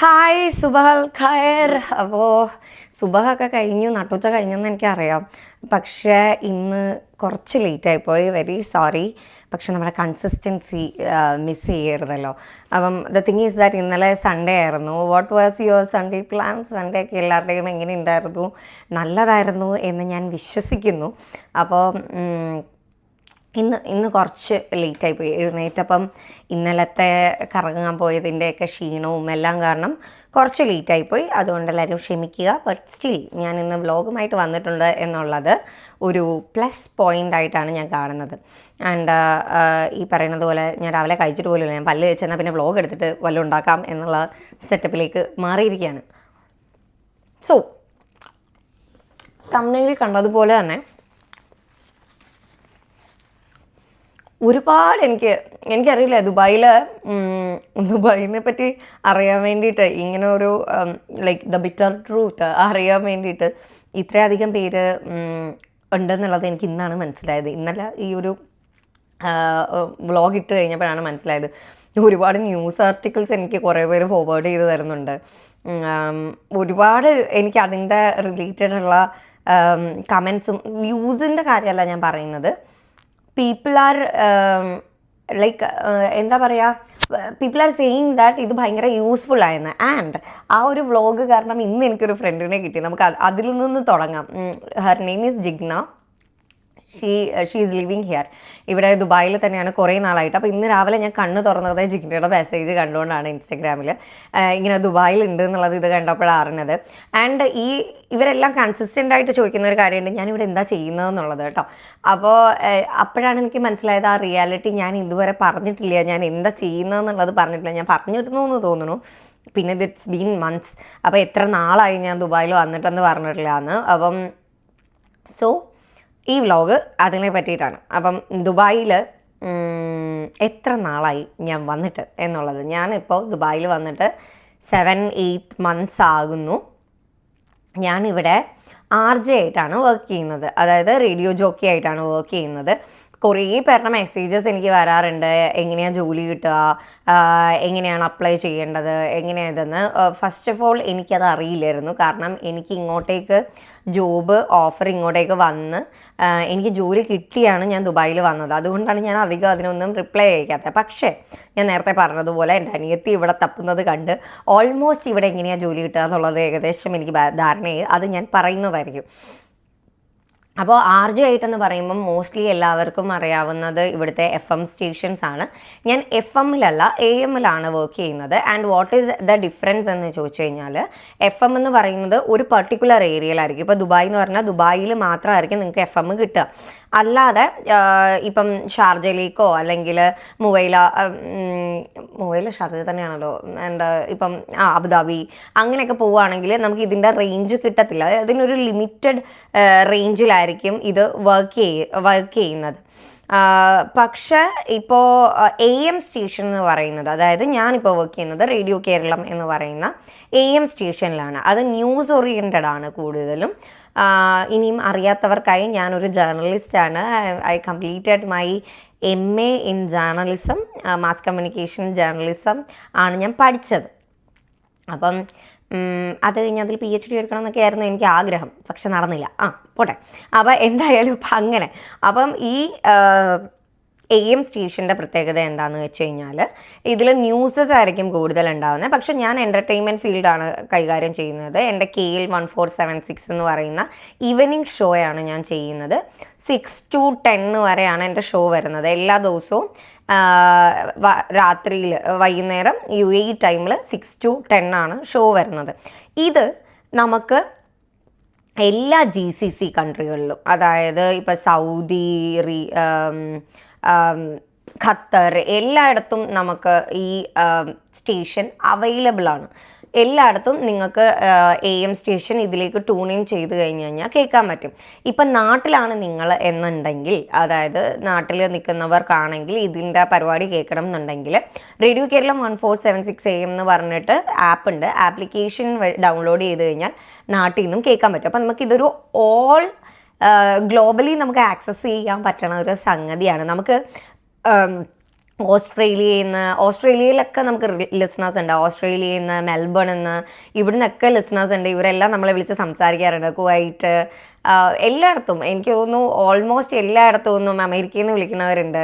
Hi സുബഹൽ ഖയർ അപ്പോൾ സുബഹൊക്കെ കഴിഞ്ഞു നട്ടുച്ച കഴിഞ്ഞെന്ന് എനിക്കറിയാം. പക്ഷേ ഇന്ന് കുറച്ച് ലേറ്റായി പോയി. വെരി സോറി പക്ഷെ നമ്മുടെ കൺസിസ്റ്റൻസി മിസ് ചെയ്യരുതല്ലോ. അപ്പം ദ തിങ് ഈസ് ദാറ്റ് ഇന്നലെ സൺഡേ ആയിരുന്നു. What was your Sunday plan Sunday ഒക്കെ എല്ലാവരുടെയും എങ്ങനെ ഉണ്ടായിരുന്നു? നല്ലതായിരുന്നു എന്ന് ഞാൻ വിശ്വസിക്കുന്നു. അപ്പോൾ ഇന്ന് ഇന്ന് കുറച്ച് ലേറ്റായി പോയി. എഴുന്നേറ്റപ്പം ഇന്നലത്തെ കറങ്ങാൻ പോയതിന്റെയൊക്കെ ക്ഷീണവും എല്ലാം കാരണം കുറച്ച് ലേറ്റായി പോയി. അതുകൊണ്ട് എല്ലാവരും ക്ഷമിക്കുക. ബട്ട് സ്റ്റിൽ ഞാൻ ഇന്ന് വ്ലോഗുമായിട്ട് വന്നിട്ടുണ്ട് എന്നുള്ളത് ഒരു പ്ലസ് പോയിന്റ് ആയിട്ടാണ് ഞാൻ കാണുന്നത്. ആൻഡ് ഈ പറയുന്നത് പോലെ ഞാൻ രാവിലെ കഴിച്ചിട്ട് പോലും ഞാൻ പല്ല് വെച്ചെന്നാൽ പിന്നെ വ്ലോഗ് എടുത്തിട്ട് വല്ലതും ഉണ്ടാക്കാം എന്നുള്ള സെറ്റപ്പിലേക്ക് മാറിയിരിക്കുകയാണ്. സോ തമിഴിൽ കണ്ടതുപോലെ തന്നെ ഒരുപാട് എനിക്ക് എനിക്കറിയില്ല ദുബായിൽ ദുബായിനെ പറ്റി അറിയാൻ വേണ്ടിയിട്ട് ഇങ്ങനെ ഒരു ലൈക്ക് ദ ബിറ്റർ ട്രൂത്ത് അറിയാൻ വേണ്ടിയിട്ട് ഇത്രയധികം പേര് ഉണ്ടെന്നുള്ളത് എനിക്ക് ഇന്നാണ് മനസ്സിലായത്. ഇന്നല്ല ഈ ഒരു വ്ളോഗ് ഇട്ട് കഴിഞ്ഞപ്പോഴാണ് മനസ്സിലായത്. ഒരുപാട് ന്യൂസ് ആർട്ടിക്കിൾസ് എനിക്ക് കുറേ പേര് ഫോർവേഡ് ചെയ്ത് തരുന്നുണ്ട്. ഒരുപാട് എനിക്ക് അതിന്റെ റിലേറ്റഡ് ഉള്ള കമൻസും വ്യൂസിന്റെ കാര്യമല്ല ഞാൻ പറയുന്നത്. പീപ്പിൾ ആർ ലൈക്ക് എന്താ പറയുക പീപ്പിൾ ആർ സെയിങ് ദാറ്റ് ഇത് ഭയങ്കര യൂസ്ഫുൾ ആയെന്ന്. ആൻഡ് ആ ഒരു വ്ളോഗ് കാരണം ഇന്ന് എനിക്കൊരു ഫ്രണ്ടിനെ കിട്ടി. നമുക്ക് അത് അതിൽ നിന്ന് തുടങ്ങാം. Her name is Jigna she she is living here ഇവിടെ ദുബായിൽ തന്നെയാണ് കുറേ നാളായിട്ട്. അപ്പോൾ ഇന്ന് രാവിലെ ഞാൻ കണ്ണ് തുറന്നത് ജിഗ്നയുടെ മെസ്സേജ് കണ്ടുകൊണ്ടാണ് ഇൻസ്റ്റഗ്രാമിൽ ഇങ്ങനെ ദുബായിൽ ഉണ്ട് എന്നുള്ളത് ഇത് കണ്ടപ്പോഴാണ് അറിഞ്ഞത് ആൻഡ് ഈ ഇവരെല്ലാം കൺസിസ്റ്റന്റ് ആയിട്ട് ചോദിക്കുന്ന ഒരു കാര്യമുണ്ട്. ഞാനിവിടെ എന്താ ചെയ്യുന്നതെന്നുള്ളത് കേട്ടോ. അപ്പോൾ അപ്പോഴാണ് എനിക്ക് മനസ്സിലായത് ആ റിയാലിറ്റി ഞാൻ ഇതുവരെ പറഞ്ഞിട്ടില്ല. ഞാൻ എന്താ ചെയ്യുന്നതെന്നുള്ളത് പറഞ്ഞിട്ടില്ല. ഞാൻ പറഞ്ഞിരുന്നു എന്ന് തോന്നുന്നു. പിന്നെ ദിറ്റ്സ് ബീൻ മന്ത്സ് അപ്പോൾ എത്ര നാളായി ഞാൻ ദുബായിൽ വന്നിട്ടെന്ന് പറഞ്ഞിട്ടില്ല എന്ന്. അപ്പം സോ ഈ വ്ലോഗ് അതിനെ പറ്റിയിട്ടാണ്. അപ്പം ദുബായിൽ എത്ര നാളായി ഞാൻ വന്നിട്ട് എന്നുള്ളത്. ഞാനിപ്പോൾ ദുബായിൽ വന്നിട്ട് സെവൻ എയ്റ്റ് മന്ത്സ് ആകുന്നു. ഞാനിവിടെ ആർ ജെ ആയിട്ടാണ് വർക്ക് ചെയ്യുന്നത്. അതായത് റേഡിയോ ജോക്കി ആയിട്ടാണ് വർക്ക് ചെയ്യുന്നത്. കുറേ പേരുടെ മെസ്സേജസ് എനിക്ക് വരാറുണ്ട്. എങ്ങനെയാണ് ജോലി കിട്ടുക? എങ്ങനെയാണ് അപ്ലൈ ചെയ്യേണ്ടത്? എങ്ങനെയാണ് ഇതെന്ന്. ഫസ്റ്റ് ഓഫ് ഓൾ എനിക്കത് അറിയില്ലായിരുന്നു. കാരണം എനിക്ക് ഇങ്ങോട്ടേക്ക് ജോബ് ഓഫർ ഇങ്ങോട്ടേക്ക് വന്ന് എനിക്ക് ജോലി കിട്ടിയാണ് ഞാൻ ദുബായിൽ വന്നത്. അതുകൊണ്ടാണ് ഞാൻ അധികം അതിനൊന്നും റിപ്ലൈ അയക്കാത്തത്. പക്ഷേ ഞാൻ നേരത്തെ പറഞ്ഞതുപോലെ എന്റെ അനിയത്തി ഇവിടെ തപ്പുന്നത് കണ്ട് ഓൾമോസ്റ്റ് ഇവിടെ എങ്ങനെയാണ് ജോലി കിട്ടുക എന്നുള്ളത് ഏകദേശം എനിക്ക് ധാരണയായി. അത് ഞാൻ പറയുന്നതായിരിക്കും. അപ്പോൾ ആർ ജെ ആയിട്ടെന്ന് പറയുമ്പം മോസ്റ്റ്ലി എല്ലാവർക്കും അറിയാവുന്നത് ഇവിടുത്തെ എഫ് എം സ്റ്റേഷൻസ് ആണ്. ഞാൻ എഫ് എമ്മിലല്ല എ എമ്മിലാണ് വർക്ക് ചെയ്യുന്നത്. And what is the difference എന്ന് ചോദിച്ചു കഴിഞ്ഞാൽ എഫ് എം എന്ന് പറയുന്നത് ഒരു പർട്ടിക്കുലർ ഏരിയയിലായിരിക്കും ഇപ്പോൾ ദുബായ് എന്ന് പറഞ്ഞാൽ ദുബായിൽ മാത്രമായിരിക്കും നിങ്ങൾക്ക് എഫ് എം കിട്ടുക. അല്ലാതെ ഇപ്പം ഷാർജയിലേക്കോ അല്ലെങ്കിൽ മൊബൈല മൊബൈല ഷാർജ തന്നെയാണല്ലോ. ആൻഡ് ഇപ്പം അബുദാബി അങ്ങനെയൊക്കെ പോവുകയാണെങ്കിൽ നമുക്ക് ഇതിന്റെ റേഞ്ച് കിട്ടത്തില്ല. അതിനൊരു ലിമിറ്റഡ് റേഞ്ചിലായിരിക്കും ഇത് വർക്ക് ചെയ്യ വർക്ക് ചെയ്യുന്നത്. പക്ഷേ ഇപ്പോൾ എ എം സ്റ്റേഷൻ എന്ന് പറയുന്നത് അതായത് ഞാനിപ്പോൾ വർക്ക് ചെയ്യുന്നത് റേഡിയോ കേരളം എന്ന് പറയുന്ന എ എം സ്റ്റേഷനിലാണ് അത് ന്യൂസ് ഓറിയന്റഡ് ആണ് കൂടുതലും. ഇനിയും അറിയാത്തവർക്കായി ഞാനൊരു ജേർണലിസ്റ്റാണ് I completed my M A in journalism mass communication journalism ആണ് ഞാൻ പഠിച്ചത്. അപ്പം അത് കഴിഞ്ഞ് അതിൽ പി എച്ച് ഡി എടുക്കണം എന്നൊക്കെ ആയിരുന്നു എനിക്ക് ആഗ്രഹം. പക്ഷെ നടന്നില്ല. ആ പോട്ടെ. അപ്പോൾ എന്തായാലും ഇപ്പം അങ്ങനെ. അപ്പം ഈ എ എം സ്റ്റേഷന്റെ പ്രത്യേകത എന്താണെന്ന് വെച്ച് കഴിഞ്ഞാൽ ഇതിൽ ന്യൂസസ് ആയിരിക്കും കൂടുതൽ ഉണ്ടാകുന്നത് പക്ഷെ ഞാൻ എന്റർടൈൻമെന്റ് ഫീൽഡാണ് കൈകാര്യം ചെയ്യുന്നത്. എന്റെ K L one four seven six എന്ന് പറയുന്ന ഈവനിങ് ഷോയാണ് ഞാൻ ചെയ്യുന്നത്. സിക്സ് ടു ടെൻ വരെയാണ് എന്റെ ഷോ വരുന്നത്. എല്ലാ ദിവസവും രാത്രിയിൽ വൈകുന്നേരം യു എ ടൈമിൽ സിക്സ് ടു ടെൻ ആണ് ഷോ വരുന്നത്. ഇത് നമുക്ക് എല്ലാ ജി സി സി കൺട്രികളിലും അതായത് ഇപ്പോൾ സൗദി റീ ഖത്തർ എല്ലായിടത്തും നമുക്ക് ഈ സ്റ്റേഷൻ അവൈലബിൾ ആണ്. എല്ലായിടത്തും നിങ്ങൾക്ക് എ എം സ്റ്റേഷൻ ഇതിലേക്ക് ട്യൂൺ ഇൻ ചെയ്ത് കഴിഞ്ഞ് കഴിഞ്ഞാൽ കേൾക്കാൻ പറ്റും. ഇപ്പം നാട്ടിലാണ് നിങ്ങൾ എന്നുണ്ടെങ്കിൽ അതായത് നാട്ടിൽ നിൽക്കുന്നവർക്കാണെങ്കിൽ ഇതിന്റെ പരിപാടി കേൾക്കണം എന്നുണ്ടെങ്കിൽ radio Keralam one four seven six A M എന്ന് പറഞ്ഞിട്ട് ആപ്പ് ഉണ്ട്. ആപ്ലിക്കേഷൻ ഡൗൺലോഡ് ചെയ്ത് കഴിഞ്ഞാൽ നാട്ടിൽ നിന്നും കേൾക്കാൻ പറ്റും. അപ്പം നമുക്കിതൊരു ഓൾ ഗ്ലോബലി നമുക്ക് ആക്സസ് ചെയ്യാൻ പറ്റണ ഒരു സംഗതിയാണ്. നമുക്ക് ഓസ്ട്രേലിയയിൽ നിന്ന് ഓസ്ട്രേലിയയിലൊക്കെ നമുക്ക് ലിസണേഴ്സ് ഉണ്ട്. ഓസ്ട്രേലിയയിൽ നിന്ന് മെൽബണിൽ നിന്ന് ഇവിടുന്നൊക്കെ ലിസണേഴ്സ് ഉണ്ട്. ഇവരെല്ലാം നമ്മളെ വിളിച്ച് സംസാരിക്കാറുണ്ട്. കുവൈറ്റ് എല്ലായിടത്തും. എനിക്ക് തോന്നുന്നു ഓൾമോസ്റ്റ് എല്ലായിടത്തും ഒന്നും അമേരിക്കയിൽ നിന്ന് വിളിക്കുന്നവരുണ്ട്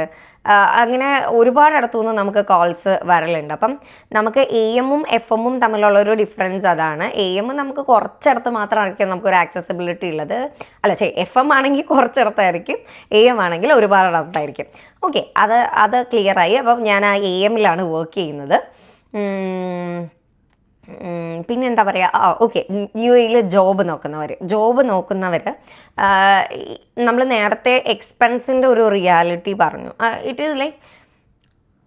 അങ്ങനെ ഒരുപാടിടത്തു നിന്ന് നമുക്ക് കോൾസ് വരലുണ്ട്. അപ്പം നമുക്ക് എ എമ്മും എഫ് എമ്മും തമ്മിലുള്ള ഒരു ഡിഫറൻസ് അതാണ്. എ എം നമുക്ക് കുറച്ചിടത്ത് മാത്രമായിരിക്കും നമുക്കൊരു ആക്സസിബിലിറ്റി ഉള്ളത്. അല്ല ശരി എഫ് എം ആണെങ്കിൽ കുറച്ചിടത്തായിരിക്കും എ എം ആണെങ്കിൽ ഒരുപാട് ഇടത്തായിരിക്കും ഓക്കെ അത് അത് ക്ലിയറായി അപ്പം ഞാൻ ആ എ എമ്മിലാണ് വർക്ക് ചെയ്യുന്നത്. പിന്നെ എന്താ പറയുക ആ ഓക്കെ യു എയിൽ ജോബ് നോക്കുന്നവർ ജോബ് നോക്കുന്നവർ നമ്മൾ നേരത്തെ എക്സ്പെൻസിന്റെ ഒരു റിയാലിറ്റി പറഞ്ഞു. ഇറ്റ് ഈസ് ലൈക്ക്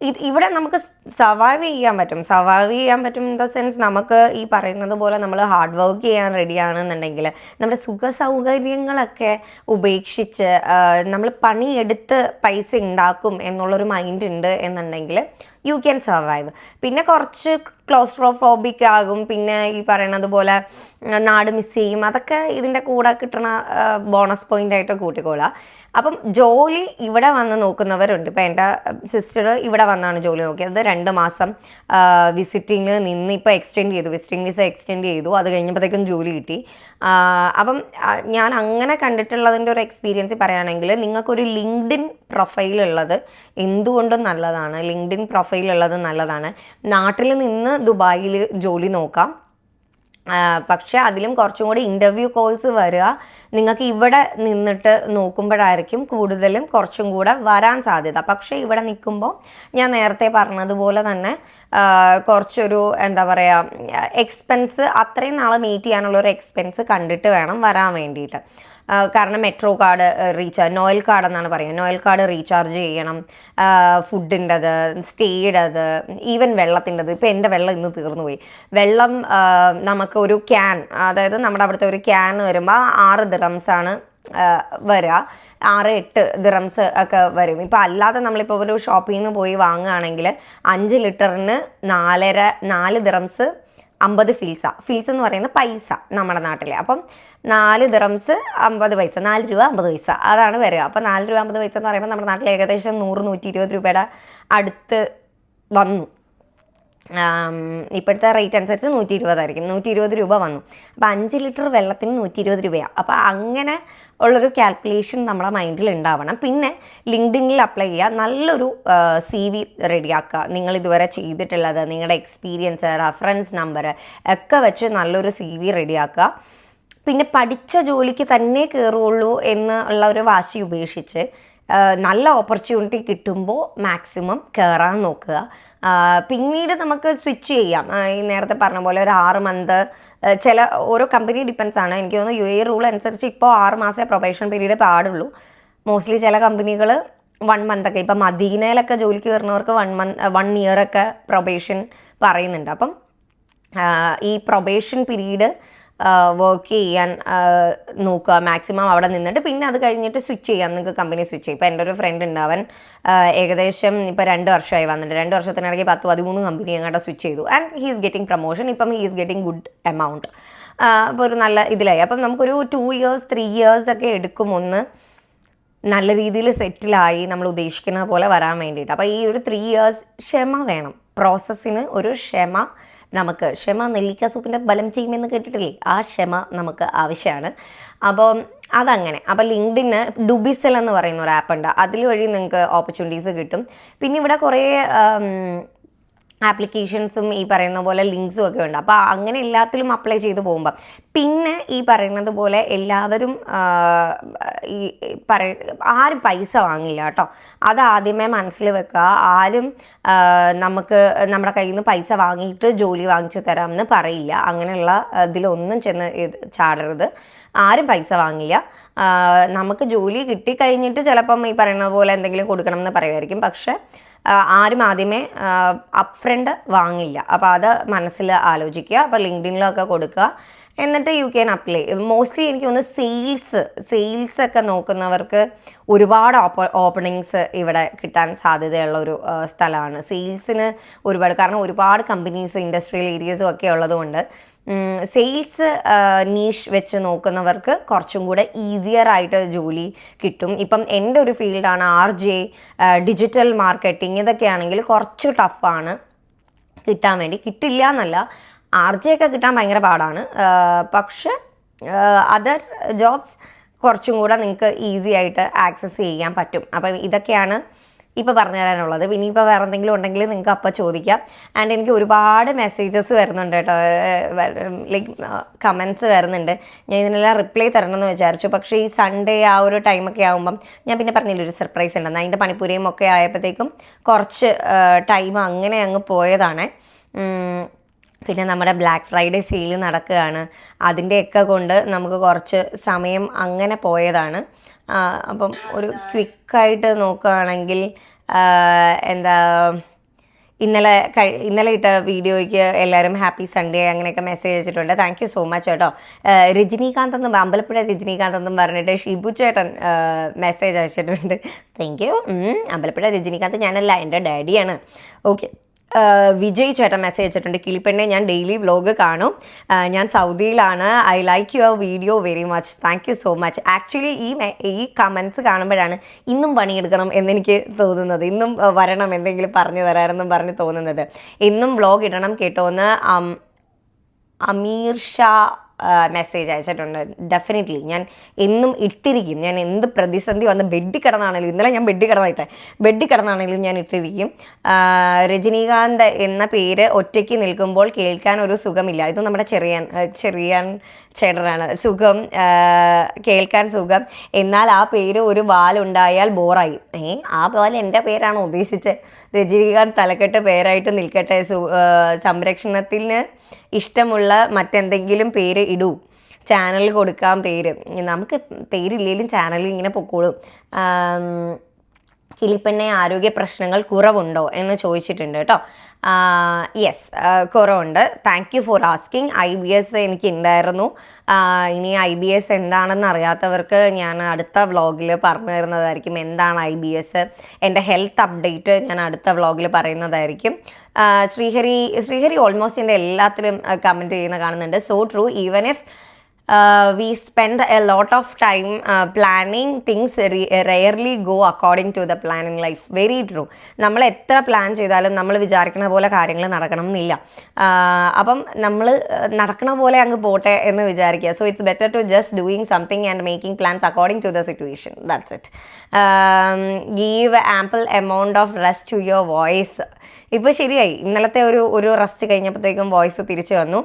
ഇത് ഇവിടെ നമുക്ക് സർവൈവ് ചെയ്യാൻ പറ്റും. സർവൈവ് ചെയ്യാൻ പറ്റും ഇൻ ദ സെൻസ് നമുക്ക് ഈ പറയുന്നത് പോലെ നമ്മൾ ഹാർഡ് വർക്ക് ചെയ്യാൻ റെഡിയാണെന്നുണ്ടെങ്കിൽ നമ്മുടെ സുഖ സൗകര്യങ്ങളൊക്കെ ഉപേക്ഷിച്ച് നമ്മൾ പണിയെടുത്ത് പൈസ ഉണ്ടാക്കും എന്നുള്ളൊരു മൈൻഡ് ഉണ്ട് എന്നുണ്ടെങ്കിൽ യു ക്യാൻ സർവൈവ് പിന്നെ കുറച്ച് ക്ലോസ്ട്രോഫോബിക് ആകും പിന്നെ ഈ പറയണത് പോലെ നാട് മിസ് ചെയ്യും. അതൊക്കെ ഇതിന്റെ കൂടെ കിട്ടണ ബോണസ് പോയിന്റ് ആയിട്ട് കൂട്ടിക്കോളാം. അപ്പം ജോലി ഇവിടെ വന്ന് നോക്കുന്നവരുണ്ട്. ഇപ്പം എന്റെ സിസ്റ്റർ ഇവിടെ വന്നാണ് ജോലി നോക്കിയത്. രണ്ട് മാസം വിസിറ്റിങ്ങിൽ നിന്ന് ഇപ്പോൾ എക്സ്റ്റെൻഡ് ചെയ്തു. വിസിറ്റിംഗ് വിസ എക്സ്റ്റെൻഡ് ചെയ്തു. അത് കഴിഞ്ഞപ്പോഴത്തേക്കും ജോലി കിട്ടി. അപ്പം ഞാൻ അങ്ങനെ കണ്ടിട്ടുള്ളതിന്റെ ഒരു എക്സ്പീരിയൻസ് പറയുകയാണെങ്കിൽ നിങ്ങൾക്കൊരു ലിങ്ക്ഡിൻ പ്രൊഫൈൽ ഉള്ളത് എന്തുകൊണ്ടും നല്ലതാണ് ലിങ്ക്ഡിൻ പ്രൊഫൈൽ ഉള്ളത് നല്ലതാണ്. നാട്ടിൽ നിന്ന് ദുബായിൽ ജോലി നോക്കാം. പക്ഷേ അതിലും കുറച്ചും കൂടി ഇന്റർവ്യൂ കോൾസ് വരിക നിങ്ങൾക്ക് ഇവിടെ നിന്നിട്ട് നോക്കുമ്പോഴായിരിക്കും കൂടുതലും കുറച്ചും കൂടെ വരാൻ സാധ്യത. പക്ഷേ ഇവിടെ നിൽക്കുമ്പോൾ ഞാൻ നേരത്തെ പറഞ്ഞതുപോലെ തന്നെ കുറച്ചൊരു എന്താ പറയുക എക്സ്പെൻസ് അത്രയും നാളെ മീറ്റ് ചെയ്യാനുള്ള ഒരു എക്സ്പെൻസ് കണ്ടിട്ട് വേണം വരാൻ വേണ്ടിയിട്ട്. കാരണം metro card recharge Nol card എന്നാണ് പറയുക നോയൽ കാർഡ് റീചാർജ് ചെയ്യണം ഫുഡിന്റെത് സ്റ്റേയുടേത് ഈവൻ വെള്ളത്തിന്റെത്. ഇപ്പോൾ എന്റെ വെള്ളം ഇന്ന് തീർന്നു പോയി വെള്ളം നമുക്ക് ഒരു ക്യാൻ അതായത് നമ്മുടെ അവിടുത്തെ ഒരു ക്യാൻ വരുമ്പോൾ ആറ് ദിറംസാണ് വരിക ആറ് എട്ട് ദിറംസ് ഒക്കെ വരും. ഇപ്പോൾ അല്ലാതെ നമ്മളിപ്പോൾ ഒരു ഷോപ്പിൽ നിന്ന് പോയി വാങ്ങുകയാണെങ്കിൽ അഞ്ച് ലിറ്ററിന് നാലര നാല് ദിറംസ് അമ്പത് ഫിൽസ ഫിൽസ് എന്ന് പറയുന്നത് പൈസ നമ്മുടെ നാട്ടിലെ. അപ്പം നാല് ദിറംസ് അമ്പത് പൈസ നാല് രൂപ അമ്പത് പൈസ. അതാണ് വരിക. അപ്പം നാല് രൂപ അമ്പത് പൈസ എന്ന് പറയുമ്പോൾ നമ്മുടെ നാട്ടിൽ ഏകദേശം നൂറ് നൂറ്റി ഇരുപത് രൂപയുടെ അടുത്ത് വന്നു. ഇപ്പോഴത്തെ റേറ്റ് അനുസരിച്ച് നൂറ്റി ഇരുപതായിരിക്കും നൂറ്റി ഇരുപത് രൂപ വന്നു. അപ്പോൾ അഞ്ച് ലിറ്റർ വെള്ളത്തിന് നൂറ്റി ഇരുപത് രൂപയാണ് അപ്പോൾ അങ്ങനെ ഉള്ളൊരു കാൽക്കുലേഷൻ നമ്മുടെ മൈൻഡിൽ ഉണ്ടാവണം. പിന്നെ ലിങ്ക്ഡിങ്ങിൽ അപ്ലൈ ചെയ്യുക. നല്ലൊരു സി വി റെഡിയാക്കുക നിങ്ങൾ ഇതുവരെ ചെയ്തിട്ടുള്ളത് നിങ്ങളുടെ എക്സ്പീരിയൻസ് റഫറൻസ് നമ്പർ ഒക്കെ വെച്ച് നല്ലൊരു സി വി റെഡിയാക്കുക പിന്നെ പഠിച്ച ജോലിക്ക് തന്നെ കയറുള്ളൂ എന്നുള്ള ഒരു വാശി ഉപേക്ഷിച്ച് നല്ല ഓപ്പർച്യൂണിറ്റി കിട്ടുമ്പോൾ മാക്സിമം കയറാൻ നോക്കുക. പിന്നീട് നമുക്ക് സ്വിച്ച് ചെയ്യാം. ഈ നേരത്തെ പറഞ്ഞ പോലെ ഒരു ആറ് മന്ത് ചില ഓരോ കമ്പനി ഡിപ്പെൻസ് ആണ്. എനിക്ക് തോന്നുന്നു യു എ റൂൾ അനുസരിച്ച് ഇപ്പോൾ ആറ് മാസമേ പ്രൊബേഷൻ പീരീഡ് പാടുള്ളൂ മോസ്റ്റ്ലി ചില കമ്പനികൾ വൺ മന്ത് ഒക്കെ ഇപ്പം മദീനയിലൊക്കെ ജോലിക്ക് കയറുന്നവർക്ക് വൺ മന്ത് വൺ ഇയർ ഒക്കെ പ്രൊബേഷൻ പറയുന്നുണ്ട്. അപ്പം ഈ പ്രൊബേഷൻ പീരീഡ് വർക്ക് ചെയ്യാൻ നോക്കുക. മാക്സിമം അവിടെ നിന്നിട്ട് പിന്നെ അത് കഴിഞ്ഞിട്ട് സ്വിച്ച് ചെയ്യാം. നിങ്ങൾക്ക് കമ്പനി സ്വിച്ച് ചെയ്യും. ഇപ്പോൾ എന്റെ ഒരു ഫ്രണ്ട് ഉണ്ട് അവൻ ഏകദേശം ഇപ്പോൾ രണ്ട് വർഷമായി വന്നിട്ട്. രണ്ട് വർഷത്തിനിടയ്ക്ക് പത്ത് പതിമൂന്ന് കമ്പനി അങ്ങോട്ട് സ്വിച്ച് ചെയ്തു. And he is getting promotion ഇപ്പം he is getting good amount അപ്പോൾ ഒരു നല്ല ഇതിലായി. അപ്പം നമുക്കൊരു ടു ഇയേഴ്സ് ത്രീ ഇയേഴ്സ് ഒക്കെ എടുക്കും ഒന്ന്. നല്ല രീതിയിൽ സെറ്റിലായി നമ്മൾ ഉദ്ദേശിക്കുന്ന പോലെ വരാൻ വേണ്ടിയിട്ട്. അപ്പോൾ ഈ ഒരു ത്രീ ഇയേഴ്സ് ക്ഷമ വേണം. പ്രോസസ്സിന് ഒരു ക്ഷമ നമുക്ക് ക്ഷമ നെല്ലിക്ക സൂപ്പിന്റെ ബലം ചെയ്യുമെന്ന് കേട്ടിട്ടില്ലേ? ആ ക്ഷമ നമുക്ക് ആവശ്യമാണ്. അപ്പോൾ അതങ്ങനെ. അപ്പോൾ ലിങ്ക്ഡിന് ഡുബിസൽ എന്ന് പറയുന്ന ഒരു ആപ്പ് ഉണ്ട്. അതിൽ വഴി നിങ്ങൾക്ക് ഓപ്പർച്യൂണിറ്റീസ് കിട്ടും. പിന്നെ ഇവിടെ കുറേ ആപ്ലിക്കേഷൻസും ഈ പറയുന്ന പോലെ ലിങ്ക്സും ഒക്കെ ഉണ്ട്. അപ്പോൾ അങ്ങനെ എല്ലാത്തിലും അപ്ലൈ ചെയ്ത് പോകുമ്പോൾ പിന്നെ ഈ പറയുന്നത് പോലെ എല്ലാവരും ഈ പറയ ആരും പൈസ വാങ്ങില്ല കേട്ടോ. അത് ആദ്യമേ മനസ്സിൽ വെക്കുക. ആരും നമുക്ക് നമ്മുടെ കയ്യിൽ നിന്ന് പൈസ വാങ്ങിയിട്ട് ജോലി വാങ്ങിച്ചു തരാമെന്ന് പറയില്ല. അങ്ങനെയുള്ള ഇതിലൊന്നും ചെന്ന് ചാടരുത്. ആരും പൈസ വാങ്ങില്ല. നമുക്ക് ജോലി കിട്ടിക്കഴിഞ്ഞിട്ട് ചിലപ്പം ഈ പറയുന്ന പോലെ എന്തെങ്കിലും കൊടുക്കണമെന്ന് പറയുമായിരിക്കും. പക്ഷേ ആരും ആദ്യമേ അപ്പ് ഫ്രണ്ട് വാങ്ങില്ല. അപ്പോൾ അത് മനസ്സിൽ ആലോചിക്കുക. അപ്പോൾ ലിങ്ക്ഡിനിലൊക്കെ കൊടുക്കുക. എന്നിട്ട് യു ക്യാൻ അപ്ലൈ മോസ്റ്റ്ലി എനിക്ക് തോന്നുന്നു സെയിൽസ് സെയിൽസ് ഒക്കെ നോക്കുന്നവർക്ക് ഒരുപാട് ഓപ്പ ഓപ്പണിങ്സ് ഇവിടെ കിട്ടാൻ സാധ്യതയുള്ള ഒരു സ്ഥലമാണ്. സെയിൽസിന് ഒരുപാട് കാരണം ഒരുപാട് കമ്പനീസ് ഇൻഡസ്ട്രിയൽ ഏരിയസും ഒക്കെ ഉള്ളതുകൊണ്ട് സെയിൽസ് നീഷ് വെച്ച് നോക്കുന്നവർക്ക് കുറച്ചും കൂടെ ഈസിയർ ആയിട്ട് ജോലി കിട്ടും. ഇപ്പം എന്റെ ഒരു ഫീൽഡാണ് ആർ ജെ ഡിജിറ്റൽ മാർക്കറ്റിംഗ് ഇതൊക്കെയാണെങ്കിൽ കുറച്ച് ടഫാണ് കിട്ടാൻ വേണ്ടി. കിട്ടില്ല എന്നല്ല ആർ ജെ ഒക്കെ കിട്ടാൻ ഭയങ്കര പാടാണ്. പക്ഷെ അതർ ജോബ്സ് കുറച്ചും കൂടെ നിങ്ങൾക്ക് ഈസി ആയിട്ട് ആക്സസ് ചെയ്യാൻ പറ്റും. അപ്പം ഇതൊക്കെയാണ് ഇപ്പോൾ പറഞ്ഞു തരാനുള്ളത്. ഇനിയിപ്പോൾ വേറെ എന്തെങ്കിലും ഉണ്ടെങ്കിൽ നിങ്ങൾക്ക് അപ്പം ചോദിക്കാം. ആൻഡ് എനിക്ക് ഒരുപാട് മെസ്സേജസ് വരുന്നുണ്ട് കേട്ടോ. ലൈക്ക് കമൻസ് വരുന്നുണ്ട്. ഞാൻ ഇതിനെല്ലാം റിപ്ലൈ തരണം തരണമെന്ന് വിചാരിച്ചു. പക്ഷേ ഈ സൺഡേ ആ ഒരു ടൈമൊക്കെ ആകുമ്പം ഞാൻ പിന്നെ പറഞ്ഞില്ല ഒരു സർപ്രൈസ് ഉണ്ടെന്ന് അതിന്റെ പണിപ്പുരയും ഒക്കെ ആയപ്പോഴത്തേക്കും കുറച്ച് ടൈം അങ്ങനെ അങ്ങ് പോയതാണ്. പിന്നെ നമ്മുടെ ബ്ലാക്ക് ഫ്രൈഡേ സെയിൽ നടക്കുകയാണ്. അതിന്റെയൊക്കെ കൊണ്ട് നമുക്ക് കുറച്ച് സമയം അങ്ങനെ പോയതാണ്. അപ്പം ഒരു ക്വിക്കായിട്ട് നോക്കുകയാണെങ്കിൽ എന്താ ഇന്നലെ കഴി ഇന്നലെ ഇട്ട വീഡിയോയ്ക്ക് എല്ലാവരും ഹാപ്പി സൺഡേ അങ്ങനെയൊക്കെ മെസ്സേജ് അയച്ചിട്ടുണ്ട്. താങ്ക് യു സോ മച്ച് കേട്ടോ. രജനീകാന്ത് എന്നും അമ്പലപ്പുഴ രജനീകാന്ത് എന്നും പറഞ്ഞിട്ട് ഷിബു ചേട്ടൻ മെസ്സേജ് അയച്ചിട്ടുണ്ട്. താങ്ക് യു അമ്പലപ്പുഴ രജനീകാന്ത് ഞാനല്ല എന്റെ ഡാഡിയാണ്. ഓക്കെ വിജയ് ചേട്ടൻ മെസ്സേജ് അയച്ചിട്ടുണ്ട് കിളിപ്പെണ്ണെ ഞാൻ ഡെയിലി വ്ലോഗ് കാണും. ഞാൻ സൗദിയിലാണ്. I like your video very much thank you so much actually ഈ ഈ കമൻസ് കാണുമ്പോഴാണ് ഇന്നും പണിയെടുക്കണം എന്നെനിക്ക് തോന്നുന്നത്. ഇന്നും വരണം എന്തെങ്കിലും പറഞ്ഞു തരാമെന്നും പറഞ്ഞ് തോന്നുന്നത്. ഇന്നും വ്ലോഗ് ഇടണം കേട്ടോ എന്ന് അമീർ ഷാ മെസ്സേജ് അയച്ചിട്ടുണ്ട്. ഡെഫിനറ്റ്ലി ഞാൻ എന്നും ഇട്ടിരിക്കും. ഞാൻ എന്ത് പ്രതിസന്ധി വന്ന് ബെഡിൽ കിടന്നാണെങ്കിലും ഇന്നലെ ഞാൻ ബെഡിൽ കിടന്നായിട്ടെ ബെഡിൽ കിടന്നാണെങ്കിലും ഞാൻ ഇട്ടിരിക്കും. രജനീകാന്ത് എന്ന പേര് ഒറ്റയ്ക്ക് നിൽക്കുമ്പോൾ കേൾക്കാൻ ഒരു സുഖമില്ല. ഇത് നമ്മുടെ ചെറിയ ചെറിയ ചേട്ടനാണ്. സുഖം കേൾക്കാൻ സുഖം. എന്നാൽ ആ പേര് ഒരു വാലുണ്ടായാൽ ബോറായി. ഏ ആ പാൽ എന്റെ പേരാണ് ഉദ്ദേശിച്ചത് രജനീകാന്ത് തലക്കെട്ട് പേരായിട്ട് നിൽക്കട്ടെ. സു സംരക്ഷണത്തിന് ഇഷ്ടമുള്ള മറ്റെന്തെങ്കിലും പേര് ഇടൂ. ചാനൽ കൊടുക്കാൻ പേര്. നമുക്ക് പേരില്ലെങ്കിലും ചാനലിൽ ഇങ്ങനെ പൊക്കോളും. കിളിപ്പെണ്ണെ ആരോഗ്യ പ്രശ്നങ്ങൾ കുറവുണ്ടോ എന്ന് ചോദിച്ചിട്ടുണ്ട് കേട്ടോ. യെസ് കുറവുണ്ട്. Thank you for asking I B S എനിക്ക് ഉണ്ടായിരുന്നു ഇനി ഐ ബി എസ് എന്താണെന്ന് അറിയാത്തവർക്ക് ഞാൻ അടുത്ത വ്ളോഗിൽ പറഞ്ഞു തരുന്നതായിരിക്കും. എന്താണ് ഐ ബി എസ് എന്റെ ഹെൽത്ത് അപ്ഡേറ്റ് ഞാൻ അടുത്ത വ്ളോഗിൽ പറയുന്നതായിരിക്കും. ശ്രീഹരി ശ്രീഹരി ഓൾമോസ്റ്റ് എന്റെ എല്ലാത്തിലും കമന്റ് ചെയ്യുന്ന കാണുന്നുണ്ട്. So true even if we spend a lot of time planning things rarely go according to the plan in life very true നമ്മൾ എത്ര പ്ലാൻ ചെയ്താലും നമ്മൾ വിചാരിക്കുന്ന പോലെ കാര്യങ്ങൾ നടക്കണം എന്നില്ല. അപ്പം നമ്മൾ നടക്കണ പോലെ അങ്ങ് പോട്ടെ എന്ന് വിചാരിക്കുക. So it's better to just doing something and making plans according to the situation that's it give ample amount of rest to your voice ഇപ്പോൾ ശരിയായി. ഇന്നലത്തെ ഒരു ഒരു റെസ്റ്റ് കഴിഞ്ഞപ്പോഴത്തേക്കും വോയിസ് തിരിച്ചു വന്നു.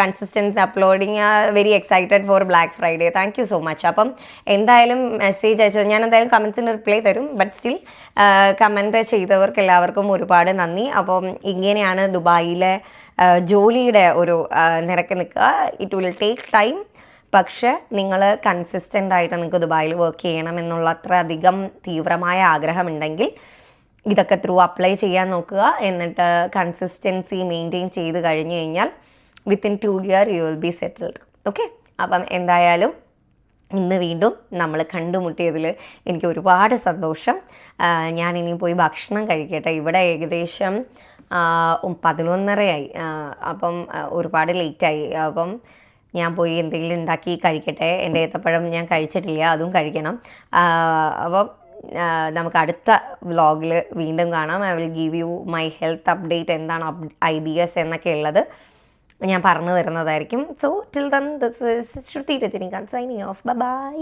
Consistency uploading very excited for Black Friday thank you so much അപ്പം എന്തായാലും മെസ്സേജ് അയച്ചത് ഞാൻ എന്തായാലും കമൻസിന് റിപ്ലൈ തരും. ബട്ട് സ്റ്റിൽ കമന്റ് ചെയ്തവർക്ക് എല്ലാവർക്കും ഒരുപാട് നന്ദി. അപ്പം ഇങ്ങനെയാണ് ദുബായിലെ ആ, ജോലിയുടെ ഒരു ആ, നിരക്ക് നിൽക്കുക. ഇറ്റ് വിൽ ടേക്ക് ടൈം പക്ഷെ നിങ്ങൾ കൺസിസ്റ്റന്റ് ആയിട്ട് നിങ്ങൾക്ക് ദുബായിൽ വർക്ക് ചെയ്യണം എന്നുള്ള അത്ര അധികം തീവ്രമായ ആഗ്രഹമുണ്ടെങ്കിൽ ഇതൊക്കെ ത്രൂ അപ്ലൈ ചെയ്യാൻ നോക്കുക. എന്നിട്ട് കൺസിസ്റ്റൻസി മെയിന്റെയിൻ ചെയ്ത് കഴിഞ്ഞ് കഴിഞ്ഞാൽ within two year you will be settled okay അപ്പം എന്തായാലും ഇന്ന് വീണ്ടും നമ്മൾ കണ്ടുമുട്ടിയതിൽ എനിക്ക് ഒരുപാട് സന്തോഷം. ഞാൻ ഇനി പോയി ഭക്ഷണം കഴിക്കട്ടെ. ഇവിടെ ഏകദേശം പതിനൊന്നരയായി. അപ്പം ഒരുപാട് ലേറ്റായി. അപ്പം ഞാൻ പോയി എന്തെങ്കിലും ഉണ്ടാക്കി കഴിക്കട്ടെ. എന്റെ ഏത്തപ്പഴം ഞാൻ കഴിച്ചിട്ടില്ല അതും കഴിക്കണം. അപ്പം നമുക്ക് അടുത്ത വ്ലോഗിൽ വീണ്ടും കാണാം. I will give you my health update എന്താണ് ഐ ബി എസ് എന്നൊക്കെ ഉള്ളത്. ഞാൻ പറഞ്ഞു വരുന്നതായിരിക്കും so till then this is Shruti Rajinikanth signing off bye